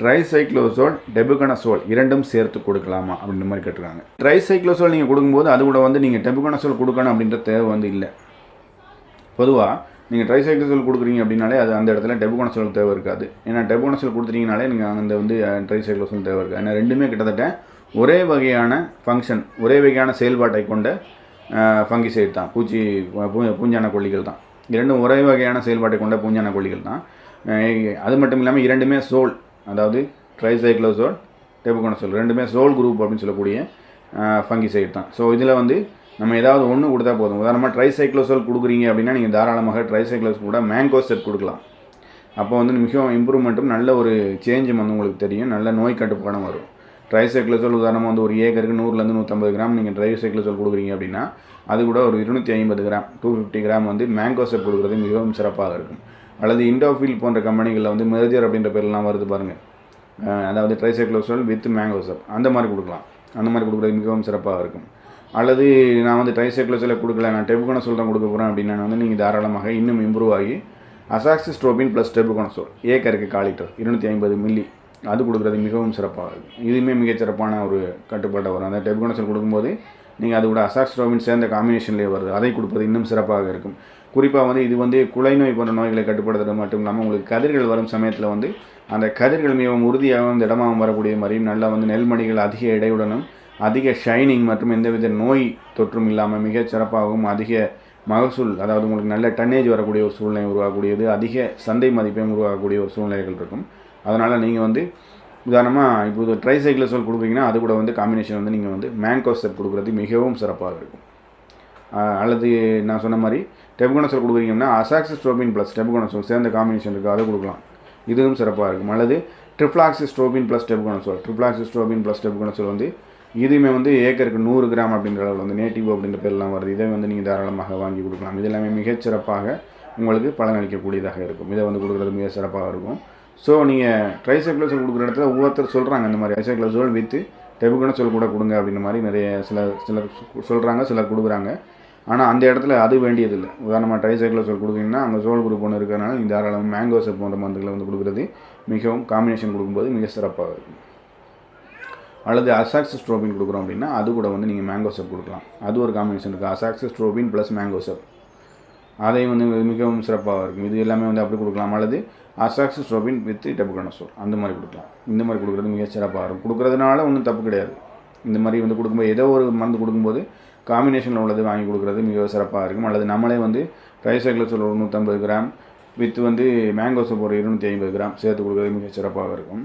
Tricyclazole டெபுகனசோல் இரண்டும் சேர்த்து கொடுக்கலாமா அப்படின்ற மாதிரி கேட்டுருக்காங்க. ட்ரைசைக்ளோசோல் நீங்கள் கொடுக்கும்போது அது கூட வந்து நீங்கள் டெபுகனசோல் கொடுக்கணும் அப்படின்ற தேவை வந்து இல்லை. பொதுவாக நீங்கள் ட்ரைசைக்ளோசோல் கொடுக்குறீங்க அப்படின்னாலே அது அந்த இடத்துல டெபுகனசோல் தேவை இருக்காது. ஏன்னா டெபுகனசோல் கொடுத்துட்டீங்கனாலே நீங்கள் அந்த வந்து ட்ரைசைக்ளோசோல் தேவை இருக்காது. ஏன்னா ரெண்டுமே கிட்டத்தட்ட ஒரே வகையான ஃபங்க்ஷன் ஒரே வகையான செயல்பாட்டை கொண்ட ஃபங்கிசைட் தான். பூச்சி பூஞ்சான கொல்லிகள் தான். இரண்டும் ஒரே வகையான செயல்பாட்டை கொண்ட பூஞ்சான கொல்லிகள் தான். அது மட்டும் இல்லாமல் இரண்டுமே சோல் அதாவது ட்ரைசைக்ளோசோல் டெபுகோனசோல் ரெண்டுமே சோல் குரூப் அப்படின்னு சொல்லக்கூடிய ஃபங்கிசைட் தான். ஸோ இதில் வந்து நம்ம ஏதாவது ஒன்று கொடுத்தா போதும். உதாரணமாக ட்ரைசைக்ளோசோல் கொடுக்குறீங்க அப்படின்னா நீங்கள் தாராளமாக ட்ரைசைக்ளோஸ் கூட மேங்கோ செட் கொடுக்கலாம். அப்போ வந்து மிகவும் இம்ப்ரூவ்மெண்ட்டும் நல்ல ஒரு சேஞ்சும் வந்து உங்களுக்கு தெரியும். நல்ல நோய் கட்டுப்பாடும் வரும். ட்ரைசைக்ளோசோல் உதாரணமாக வந்து ஒரு ஏக்கருக்கு நூறுலேருந்து நூற்றம்பது கிராம் நீங்கள் ட்ரைசைக்ளோசோல் கொடுக்குறீங்க அப்படின்னா அது கூட ஒரு இருநூற்றி ஐம்பது கிராம் டூ ஃபிஃப்டி கிராம் வந்து மேங்கோ செட் கொடுக்குறது மிகவும் சிறப்பாக இருக்கும். அல்லது இண்டோஃபில் போன்ற கம்பெனிகளில் வந்து மெர்ஜர் அப்படின்ற பேர்லாம் வருது பாருங்கள் அதாவது ட்ரைசைக்ளோசோல் வித் மேங்கோசப் அந்த மாதிரி கொடுக்கலாம். அந்த மாதிரி கொடுக்குறது மிகவும் சிறப்பாக இருக்கும். அல்லது நான் வந்து ட்ரைசைக்ளோசோலை கொடுக்கல நான் டெபுகோன தான் கொடுக்க போகிறேன் அப்படின்னா வந்து நீங்கள் தாராளமாக இன்னும் இம்ப்ரூவ் ஆகி அசாக்சிஸ்ட்ரோபின் ப்ளஸ் டெபுகோனசோல் ஏக்கருக்கு கால் லிட்டர் இருநூற்றி ஐம்பது மில்லி அது கொடுக்குறது மிகவும் சிறப்பாக இருக்கும். இதுவுமே மிகச்சிறப்பான ஒரு கட்டுப்பாட்டை வரும். அந்த டெபுகோனசோல் கொடுக்கும்போது நீங்கள் அது கூட அசாக்ஸ்ட்ரோபின் சேர்ந்த காம்பினேஷன்லேயே வருது. அதை கொடுப்பது இன்னும் சிறப்பாக இருக்கும். குறிப்பாக வந்து இது வந்து குலை நோய் போன்ற நோய்களை கட்டுப்படுத்துறது மட்டும் இல்லாமல் உங்களுக்கு கதிர்கள் வரும் சமயத்தில் வந்து அந்த கதிர்கள் மிகவும் உறுதியாகவும் திடமாகவும் வரக்கூடிய மாதிரியும் நல்லா வந்து நெல்மணிகள் அதிக எடையுடனும் அதிக ஷைனிங் மற்றும் எந்தவித நோய் தொற்றும் இல்லாமல் மிகச் சிறப்பாகவும் அதிக மகசூல் அதாவது உங்களுக்கு நல்ல டன்னேஜ் வரக்கூடிய ஒரு சூழ்நிலை உருவாகக்கூடியது அதிக சந்தை மதிப்பையும் உருவாகக்கூடிய ஒரு சூழ்நிலைகள் இருக்கும். அதனால் நீங்கள் வந்து உதாரணமாக இப்போ இது கொடுக்குறீங்கன்னா அது கூட வந்து காம்பினேஷன் வந்து நீங்கள் வந்து மேங்கோ செட் கொடுக்குறது மிகவும் சிறப்பாக இருக்கும். அல்லது நான் சொன்ன மாதிரி டெபுகோனசோல் கொடுக்குறீங்கன்னா அசாக்சிஸ்ட்ரோபின் ப்ளஸ் டெபுகோனசோல் சேர்ந்த காம்பினேஷன் இருக்குது அதை கொடுக்கலாம். இதுவும் சிறப்பாக இருக்கும். அல்லது trifloxystrobin plus tebuconazole. Trifloxystrobin plus tebuconazole வந்து இதுவுமே வந்து ஏக்கருக்கு நூறு கிராம் அப்படின்ற அளவில் வந்து நேட்டிவ் அப்படின்ற பேர்லாம் வருது. இதை வந்து நீங்கள் தாராளமாக வாங்கி கொடுக்கலாம். இது எல்லாமே மிகச்சிறப்பாக உங்களுக்கு பலனளிக்கக்கூடியதாக இருக்கும். இதை வந்து கொடுக்குறது மிக சிறப்பாக இருக்கும். ஸோ நீங்கள் ட்ரைசைக்ளோசோல் கொடுக்குற இடத்துல ஒவ்வொருத்தர் சொல்கிறாங்க இந்த மாதிரி ட்ரைசைக்ளோசோல் வித்து டெபுகோனசோல் கூட கொடுங்க அப்படின்ற மாதிரி நிறைய சில சிலர் சொல்கிறாங்க சிலர் கொடுக்குறாங்க. ஆனால் அந்த இடத்துல அது வேண்டியதில்லை. உதாரணமாக ட்ரைசைக்ளோசோல் கொடுக்குறீங்கன்னா அங்கே சோல் குரூப் ஒன்று இருக்கிறனால நீங்கள் தாராளமாக மேங்கோ சோப் போன்ற மருந்துகளை வந்து கொடுக்குறது மிகவும் காம்பினேஷன் கொடுக்கும்போது மிக சிறப்பாக இருக்கும். அல்லது அசாக்சிஸ்ட்ரோபின் கொடுக்குறோம் அப்படின்னா அது கூட வந்து நீங்கள் மேங்கோ செப் கொடுக்கலாம். அது ஒரு காம்பினேஷன் இருக்குது அசாக்சிஸ்ட்ரோபின் ப்ளஸ் மேங்கோ செப் அதை வந்து மிகவும் சிறப்பாக இருக்கும். இது எல்லாமே வந்து அப்படி கொடுக்கலாம். அல்லது அசாக்சிஸ்ட்ரோபின் வித் டெபுகனசோல் அந்த மாதிரி கொடுக்கலாம். இந்த மாதிரி கொடுக்குறது மிக சிறப்பாக இருக்கும். கொடுக்குறதுனால ஒன்றும் தப்பு கிடையாது. இந்த மாதிரி வந்து கொடுக்கும்போது ஏதோ ஒரு மருந்து கொடுக்கும்போது காம்பினேஷனில் உள்ளது வாங்கி கொடுக்குறது மிக சிறப்பாக இருக்கும். அல்லது நம்மளே வந்து ரைஸ் ட்ரைசைக்ளோசோல் ஒரு நூற்றம்பது கிராம் வித் வந்து மேங்கோ சோப் ஒரு இருநூற்றி ஐம்பது கிராம் சேர்த்து கொடுக்குறது மிக சிறப்பாக இருக்கும்.